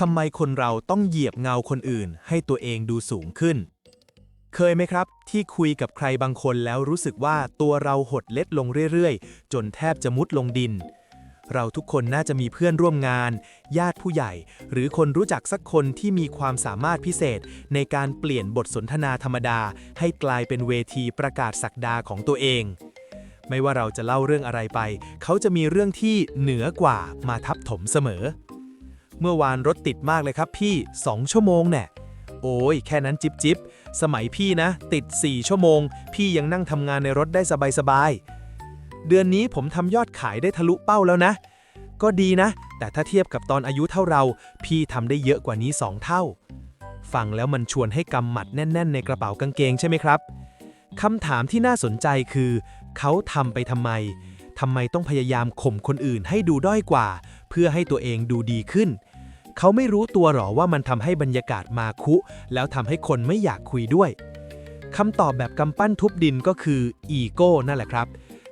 ทำไมคนเราต้องเหยียบเงาคนอื่น ให้ตัวเองดูสูงขึ้น เคยไหมครับ ที่คุยกับใครบางคนแล้วรู้สึกว่าตัวเราหดเล็ดลงเรื่อยๆ จนแทบจะมุดลงดิน เราทุกคนน่าจะมีเพื่อนร่วมงาน ญาติผู้ใหญ่ หรือคนรู้จักสักคนที่มีความสามารถพิเศษ ในการเปลี่ยนบทสนทนาธรรมดา ให้กลายเป็นเวทีประกาศศักดาของตัวเองไม่ว่าเราจะเล่าเรื่องอะไรไป เขาจะมีเรื่องที่เหนือกว่ามาทับถมเสมอ เมื่อวานรถติดมากเลยครับพี่ 2 ชั่วโมงแน่โอ้ยแค่นั้นจิบจิบสมัยพี่นะ ติด 4 ชั่วโมง พี่ยังนั่งทำงานในรถได้สบายๆ เดือนนี้ผมทำยอดขายได้ทะลุเป้าแล้วนะ ก็ดีนะ แต่ถ้าเทียบกับตอนอายุเท่าเรา พี่ทำได้เยอะกว่านี้ 2 เท่า ฟังแล้วมันชวนให้กำหมัดแน่น ๆ ในกระเป๋ากางเกงใช่ไหมครับคำถามที่น่าสนใจคือ เขาทำไปทำไมทำไมต้องพยายามข่มคนอื่นให้ดูด้อยกว่า พื่อให้ตัวเองดูดีขึ้น เขาไม่รู้ตัวหรอว่ามันทำให้บรรยากาศมาคุ แล้วทำให้คนไม่อยากคุยด้วยคำตอบแบบกำปั้นทุบดินก็คืออีโก้นั่นแหละครับ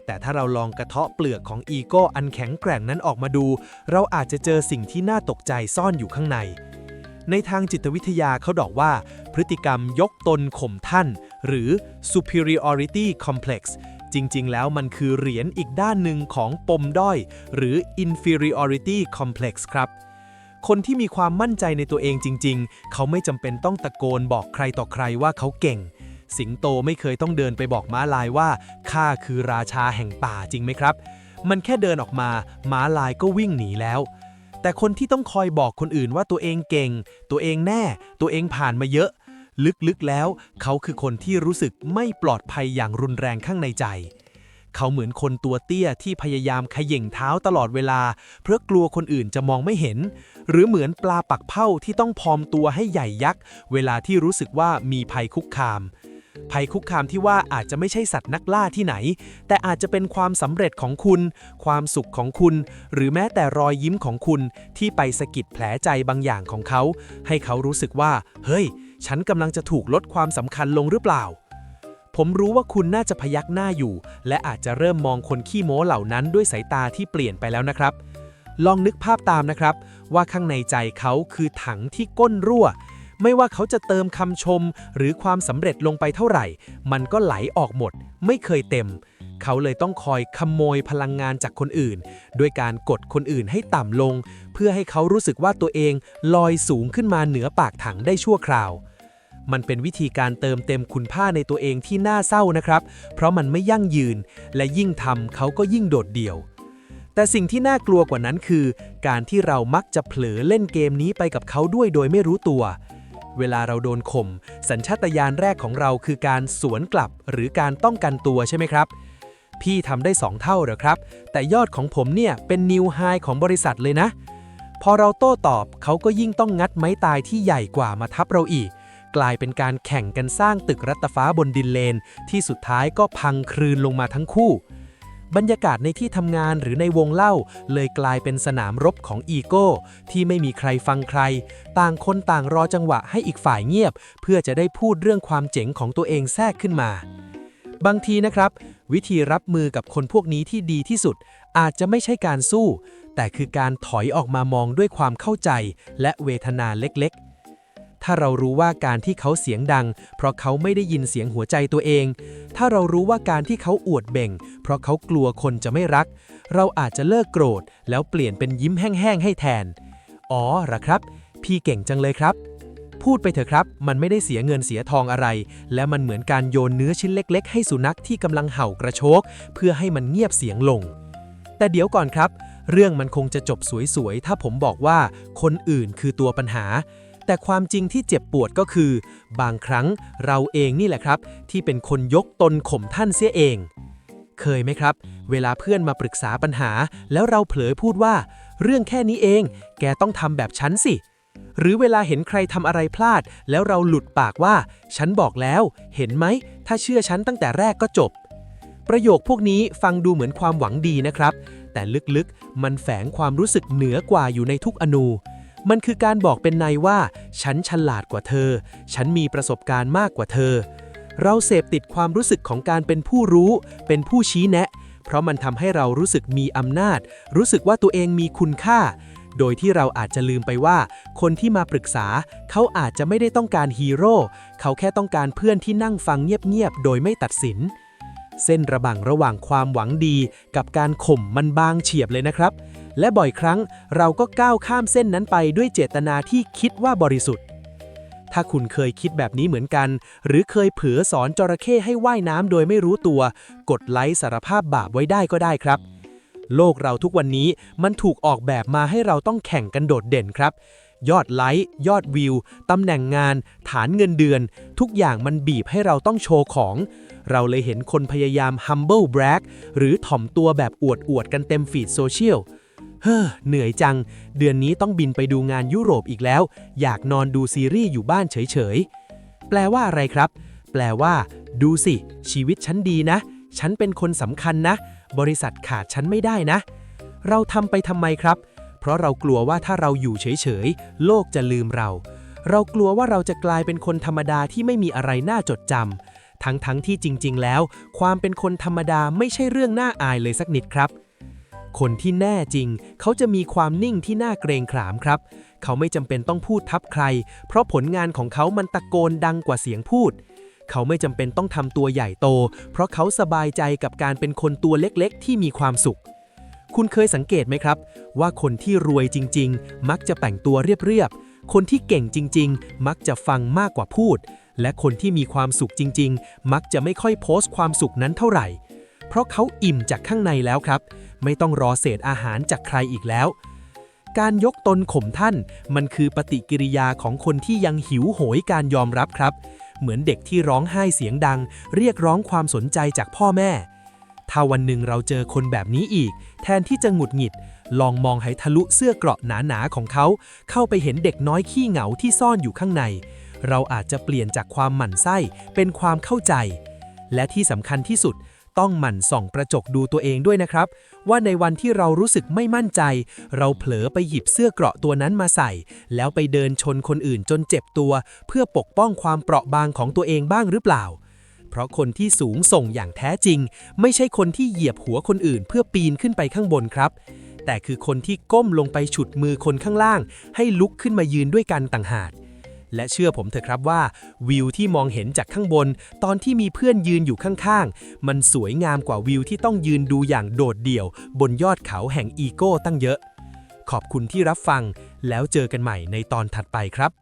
แต่ถ้าเราลองกระเทาะเปลือกของอีโก้อันแข็งแกร่งนั้นออกมาดู เราอาจจะเจอสิ่งที่น่าตกใจซ่อนอยู่ข้างใน ในทางจิตวิทยาเขาบอกว่า พฤติกรรมยกตนข่มท่าน หรือ superiority complex จริง ๆ แล้วมันคือเหรียญอีกด้านหนึ่งของปมด้อย หรือ inferiority complex ครับ คนที่มีความมั่นใจในตัวเองจริง ๆ เขาไม่จำเป็นต้องตะโกนบอกใครต่อใครว่าเขาเก่ง สิงโตไม่เคยต้องเดินไปบอกม้าลายว่าข้าคือราชาแห่งป่าจริงไหมครับ มันแค่เดินออกมา ม้าลายก็วิ่งหนีแล้วแต่คนที่ต้องคอยบอกคนอื่นว่าตัวเองเก่ง ตัวเองแน่ ตัวเองผ่านมาเยอะ ลึกๆแล้ว เขาคือคนที่รู้สึกไม่ปลอดภัยอย่างรุนแรงข้างในใจ เขาเหมือนคนตัวเตี้ยที่พยายามขย่งเท้าตลอดเวลา เพราะกลัวคนอื่นจะมองไม่เห็น หรือเหมือนปลาปักเป้าที่ต้องพอมตัวให้ใหญ่ยักษ์ เวลาที่รู้สึกว่ามีภัยคุกคาม ภัยคุกคามที่ว่าอาจจะไม่ใช่สัตว์นักล่าที่ไหน แต่อาจจะเป็นความสำเร็จของคุณ ความสุขของคุณ หรือแม้แต่รอยยิ้มของคุณที่ไปสะกิดแผลใจบางอย่างของเขา ให้เขารู้สึกว่า เฮ้ย ฉันกำลังจะถูกลดความสำคัญลงหรือเปล่า ผมรู้ว่าคุณน่าจะพยักหน้าอยู่ และอาจจะเริ่มมองคนขี้โม้เหล่านั้นด้วยสายตาที่เปลี่ยนไปแล้วนะครับ ลองนึกภาพตามนะครับ ว่าข้างในใจเขาคือถังที่ก้นรั่ว ไม่ว่าเขาจะเติมคำชม หรือความสำเร็จลงไปเท่าไหร่ มันก็ไหลออกหมด ไม่เคยเต็ม เขาเลยต้องคอยขโมยพลังงานจากคนอื่น ด้วยการกดคนอื่นให้ต่ำลง เพื่อให้เขารู้สึกว่าตัวเองลอยสูงขึ้นมาเหนือปากถังได้ชั่วคราว มันเป็นวิธีการเติมเต็มคุณค่าในตัวเองที่น่าเศร้านะครับ เพราะมันไม่ยั่งยืน และยิ่งทำเขาก็ยิ่งโดดเดี่ยว แต่สิ่งที่น่ากลัวกว่านั้นคือ การที่เรามักจะเผลอเล่นเกมนี้ไปกับเขาด้วยโดยไม่รู้ตัว เวลาเราโดนข่มสัญชาตญาณแรกของเราคือการสวนกลับ หรือการป้องกันตัวใช่ไหมครับ พี่ทำได้ 2 เท่าเหรอครับ แต่ยอดของผมเนี่ยเป็นนิวไฮของบริษัทเลยนะพอเราโต้ตอบเขาก็ยิ่งต้องงัดไม้ตายที่ใหญ่กว่ามาทับเราอีก กลายเป็นการแข่งกันสร้างตึกรัตฟ้าบนดินเลน ที่สุดท้ายก็พังคลืนลงมาทั้งคู่ บรรยากาศในที่ทำงานหรือในวงเล่า เลยกลายเป็นสนามรบของอีโก้ ที่ไม่มีใครฟังใคร ต่างคนต่างรอจังหวะให้อีกฝ่ายเงียบ เพื่อจะได้พูดเรื่องความเจ๋งของตัวเองแทรกขึ้นมา บางทีนะครับ วิธีรับมือกับคนพวกนี้ที่ดีที่สุด อาจจะไม่ใช่การสู้ แต่คือการถอยออกมามองด้วยความเข้าใจและเวทนาเล็กๆ ถ้าเรารู้ว่าการที่เขาเสียงดัง เพราะเขาไม่ได้ยินเสียงหัวใจตัวเอง ถ้าเรารู้ว่าการที่เขาอวดเบ่ง เพราะเขากลัวคนจะไม่รัก เราอาจจะเลิกโกรธ แล้วเปลี่ยนเป็นยิ้มแห้งๆให้แทน อ๋อหรอครับ พี่เก่งจังเลยครับ พูดไปเถอะครับ มันไม่ได้เสียเงินเสียทองอะไร และมันเหมือนการโยนเนื้อชิ้นเล็ก ๆ ให้สุนัขที่กำลังเห่ากระโชก เพื่อให้มันเงียบเสียงลง แต่เดี๋ยวก่อนครับเรื่องมันคงจะจบสวยๆ ถ้าผมบอกว่าคนอื่นคือตัวปัญหา แต่ความจริงที่เจ็บปวดก็คือ บางครั้งเราเองนี่แหละครับ ที่เป็นคนยกตนข่มท่านเสียเอง เคยไหมครับ เวลาเพื่อนมาปรึกษาปัญหา แล้วเราเผลอพูดว่า เรื่องแค่นี้เอง แกต้องทำแบบฉันสิ หรือเวลาเห็นใครทำอะไรพลาด แล้วเราหลุดปากว่า ฉันบอกแล้ว เห็นไหม ถ้าเชื่อฉันตั้งแต่แรกก็จบ ประโยคพวกนี้ฟังดูเหมือนความหวังดีนะครับ แต่ลึกๆ มันแฝงความรู้สึกเหนือกว่าอยู่ในทุกอนู มันคือการบอกเป็นในว่า ฉันฉลาดกว่าเธอ ฉันมีประสบการณ์มากกว่าเธอ เราเสพติดความรู้สึกของการเป็นผู้รู้ เป็นผู้ชี้แนะ เพราะมันทำให้เรารู้สึกมีอำนาจ รู้สึกว่าตัวเองมีคุณค่า โดยที่เราอาจจะลืมไปว่า คนที่มาปรึกษา เขาอาจจะไม่ได้ต้องการฮีโร่ เขาแค่ต้องการเพื่อนที่นั่งฟังเงียบๆ โดยไม่ตัดสิน เส้นระหว่างระหว่างความหวังดีกับการข่มมันบางเฉียบเลยนะครับ และบ่อยครั้งเราก็ก้าวข้ามเส้นนั้นไปด้วยเจตนาที่คิดว่าบริสุทธิ์ ถ้าคุณเคยคิดแบบนี้เหมือนกัน หรือเคยเผลอสอนจระเข้ให้ว่ายน้ำโดยไม่รู้ตัว กดไลค์สารภาพบาปไว้ได้ก็ได้ครับโลกเราทุกวันนี้มันถูกออกแบบมาให้เราต้องแข่งกันโดดเด่นครับ ยอดไลค์ ยอดวิว ตำแหน่งงาน ฐานเงินเดือน ทุกอย่างมันบีบให้เราต้องโชว์ของ เราเลยเห็นคนพยายาม humble brag หรือถ่อมตัวแบบอวดอวดกันเต็มฟีดโซเชียล เฮ้อ เหนื่อยจัง เดือนนี้ต้องบินไปดูงานยุโรปอีกแล้ว อยากนอนดูซีรีส์อยู่บ้านเฉยๆ แปลว่าอะไรครับ แปลว่า ดูสิ ชีวิตฉันดีนะ ฉันเป็นคนสำคัญนะ บริษัทขาดฉันไม่ได้นะ เราทำไปทำไมครับ เพราะเรากลัวว่าถ้าเราอยู่เฉยๆ โลกจะลืมเราเรากลัวว่าเราจะกลายเป็นคนธรรมดาที่ไม่มีอะไรน่าจดจำ ทั้งๆทที่จริง ๆ แล้ว ความเป็นคนธรรมดาไม่ใช่เรื่องน่าอายเลยสักนิดครับ คนที่แน่จริง เขาจะมีความนิ่งที่น่าเกรงขามครับ เขาไม่จำเป็นต้องพูดทับใคร เพราะผลงานของเขามันตะโกนดังกว่าเสียงพูด เขาไม่จำเป็นต้องทำตัวใหญ่โต เพราะเขาสบายใจกับการเป็นคนตัวเล็กๆ ที่มีความสุขคุณเคยสังเกตไหมครับ ว่าคนที่รวยจริง ๆ มักจะแต่งตัวเรียบๆ คนที่เก่งจริง ๆ มักจะฟังมากกว่าพูด และคนที่มีความสุขจริง ๆ มักจะไม่ค่อยโพสต์ความสุขนั้นเท่าไหร่ เพราะเขาอิ่มจากข้างในแล้วครับ ไม่ต้องรอเศษอาหารจากใครอีกแล้ว การยกตนข่มท่านมันคือปฏิกิริยาของคนที่ยังหิวโหยการยอมรับครับ เหมือนเด็กที่ร้องไห้เสียงดัง เรียกร้องความสนใจจากพ่อแม่ ถ้าวันหนึ่งเราเจอคนแบบนี้อีก แทนที่จะหงุดหงิดลองมองให้ทะลุเสื้อเกราะหนาๆของเขา เข้าไปเห็นเด็กน้อยขี้เหงาที่ซ่อนอยู่ข้างใน เราอาจจะเปลี่ยนจากความหมั่นไส้เป็นความเข้าใจ และที่สำคัญที่สุดต้องหมั่นส่องกระจกดูตัวเองด้วยนะครับ ว่าในวันที่เรารู้สึกไม่มั่นใจ เราเผลอไปหยิบเสื้อเกราะตัวนั้นมาใส่ แล้วไปเดินชนคนอื่นจนเจ็บตัว เพื่อปกป้องความเปราะบางของตัวเองบ้างหรือเปล่า เพราะคนที่สูงส่งอย่างแท้จริง ไม่ใช่คนที่เหยียบหัวคนอื่น เพื่อปีนขึ้นไปข้างบนครับ แต่คือคนที่ก้มลงไปฉุดมือคนข้างล่าง ให้ลุกขึ้นมายืนด้วยกันต่างหาก และเชื่อผมเถอะครับว่า วิวที่มองเห็นจากข้างบน ตอนที่มีเพื่อนยืนอยู่ข้างๆ มันสวยงามกว่าวิวที่ต้องยืนดูอย่างโดดเดี่ยว บนยอดเขาแห่งอีโก้ตั้งเยอะ ขอบคุณที่รับฟัง แล้วเจอกันใหม่ในตอนถัดไปครับ